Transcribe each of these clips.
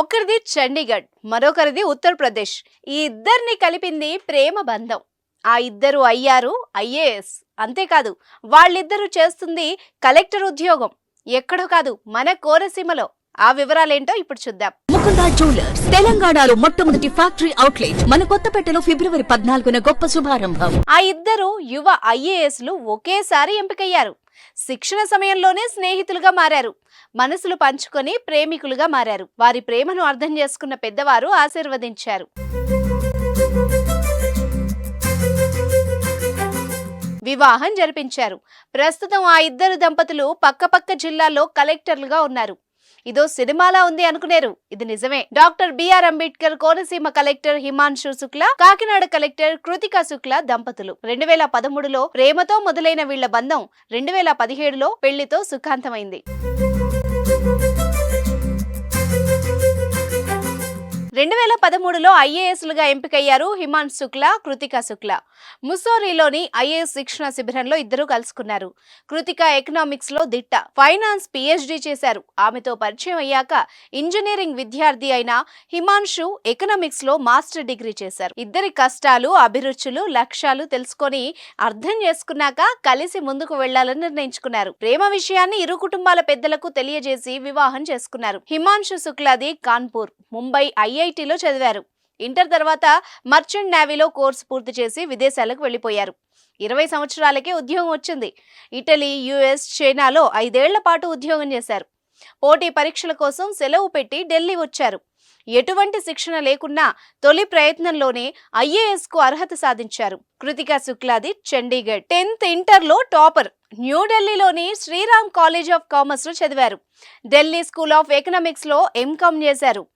ఒకరిది చండీగఢ్ మరొకరిది ఉత్తరప్రదేశ్. ఈ ఇద్దరిని కలిపింది ప్రేమ బంధం. ఆ ఇద్దరు అయ్యారు ఐఏఎస్ అంతేకాదు వాళ్ళిద్దరూ చేస్తుంది కలెక్టర్ ఉద్యోగం. ఎక్కడో కాదు మన కోరసీమలో ఆ వివరాలేంటో ఇప్పుడు చూద్దాం. ముకుందా జ్యువెలర్స్ తెలంగాణలో మొట్టమొదటి ఫ్యాక్టరీ అవుట్లెట్ మన కొత్తపేటలో ఫిబ్రవరి పద్నాలుగున గొప్ప శుభారంభం. ఆ ఇద్దరు యువ ఐఏఎస్లు ఒకేసారి ఎంపికయ్యారు. శిక్షణ సమయంలోనే స్నేహితులుగా మారారు. మనసులు పంచుకొని ప్రేమికులుగా మారారు. వారి ప్రేమను అర్థం చేసుకున్న పెద్దవారు ఆశీర్వదించారు. వివాహం జరిపించారు. ప్రస్తుతం ఆ ఇద్దరు దంపతులు పక్కపక్క జిల్లాల్లో కలెక్టర్లుగా ఉన్నారు. ఇదో సినిమాలా ఉంది అనుకునేరు. ఇది నిజమే. Doctor B R Ambedkar Konaseema collector Himanshu Shukla Kakinada collector Kritika Shukla దంపతులు. రెండు వేల పదమూడులో ప్రేమతో మొదలైన వీళ్ళ బంధం రెండు వేల పదిహేడులో పెళ్ళితో సుఖాంతమైంది. రెండు వేల పదమూడులో ఐఏఎస్లుగా ఎంపికయ్యారు హిమాన్ శుక్లా కృతికా శుక్లా. ముస్సోరీలోని ఐఏఎస్ శిక్షణ శిబిరంలో ఇద్దరు కలుసుకున్నారు. కృతిక ఎకనామిక్స్లో దిట్ట ఫైనాన్స్ పిహెచ్డి చేశారు. ఆమెతో పరిచయం అయ్యాక ఇంజనీరింగ్ విద్యార్థి అయిన హిమాన్షు ఎకనామిక్స్లో మాస్టర్ డిగ్రీ చేశారు. ఇద్దరి కష్టాలు అభిరుచులు లక్ష్యాలు తెలుసుకొని అర్థం చేసుకున్నాక కలిసి ముందుకు వెళ్ళాలని నిర్ణయించుకున్నారు. ప్రేమ విషయాన్ని ఇరు కుటుంబాల పెద్దలకు తెలియజేసి వివాహం చేసుకున్నారు. హిమాన్షు శుక్లాది కాన్పూర్ ముంబై ఐఏ ఐఐటిలో చదివారు. ఇంటర్ తర్వాత మర్చెంట్ నేవీలో కోర్సు పూర్తి చేసి విదేశాలకు వెళ్ళిపోయారు ఇరవై సంవత్సరాలకే ఉద్యోగం వచ్చింది. ఇటలీ యుఎస్ చైనాలో ఐదేళ్ళ పాటు ఉద్యోగం చేశారు. పోటీ పరీక్షల కోసం సెలవు పెట్టి ఢిల్లీ వచ్చారు. ఎటువంటి శిక్షణ లేకున్నా తొలి ప్రయత్నంలోనే ఐఏఎస్కు అర్హత సాధించారు. కృతికా శుక్లాది చండీగఢ్ టెన్త్ ఇంటర్లో టాపర్. న్యూఢిల్లీలోని శ్రీరామ్ కాలేజ్ ఆఫ్ కామర్స్లో చదివారు. ఢిల్లీ స్కూల్ ఆఫ్ ఎకనామిక్స్లో ఎంకామ్ చేశారు.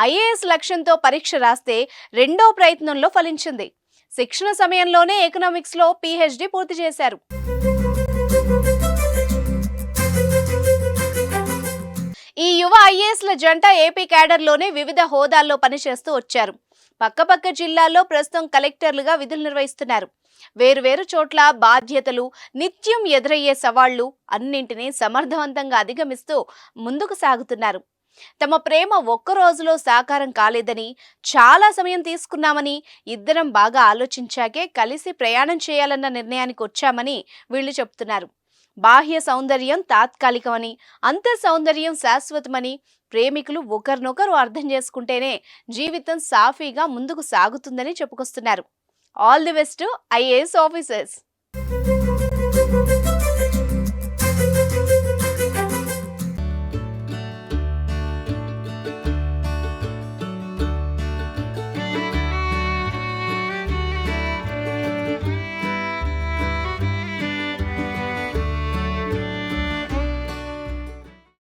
ఐఏఎస్ లక్ష్యంతో పరీక్ష రాస్తే రెండో ప్రయత్నంలో ఫలించింది. శిక్షణ సమయంలోనే ఎకనామిక్స్లో పీహెచ్డీ పూర్తి చేశారు. యువ ఐఏఎస్ల జంట ఏపీ క్యాడర్లోనే వివిధ హోదాల్లో పనిచేస్తూ వచ్చారు. పక్కపక్క జిల్లాల్లో ప్రస్తుతం కలెక్టర్లుగా విధులు నిర్వహిస్తున్నారు. వేరువేరు చోట్ల బాధ్యతలు నిత్యం ఎదురయ్యే సవాళ్ళు అన్నింటినీ సమర్థవంతంగా అధిగమిస్తూ ముందుకు సాగుతున్నారు. తమ ప్రేమ ఒక్క రోజులో సాకారం కాలేదని చాలా సమయం తీసుకున్నామని ఇద్దరం బాగా ఆలోచించాకే కలిసి ప్రయాణం చేయాలన్న నిర్ణయానికి వచ్చామని వీళ్ళు చెప్తున్నారు. బాహ్య సౌందర్యం తాత్కాలికమని అంత సౌందర్యం శాశ్వతమని ప్రేమికులు ఒకరినొకరు అర్థం చేసుకుంటేనే జీవితం సాఫీగా ముందుకు సాగుతుందని చెప్పుకొస్తున్నారు. All the best IAS officers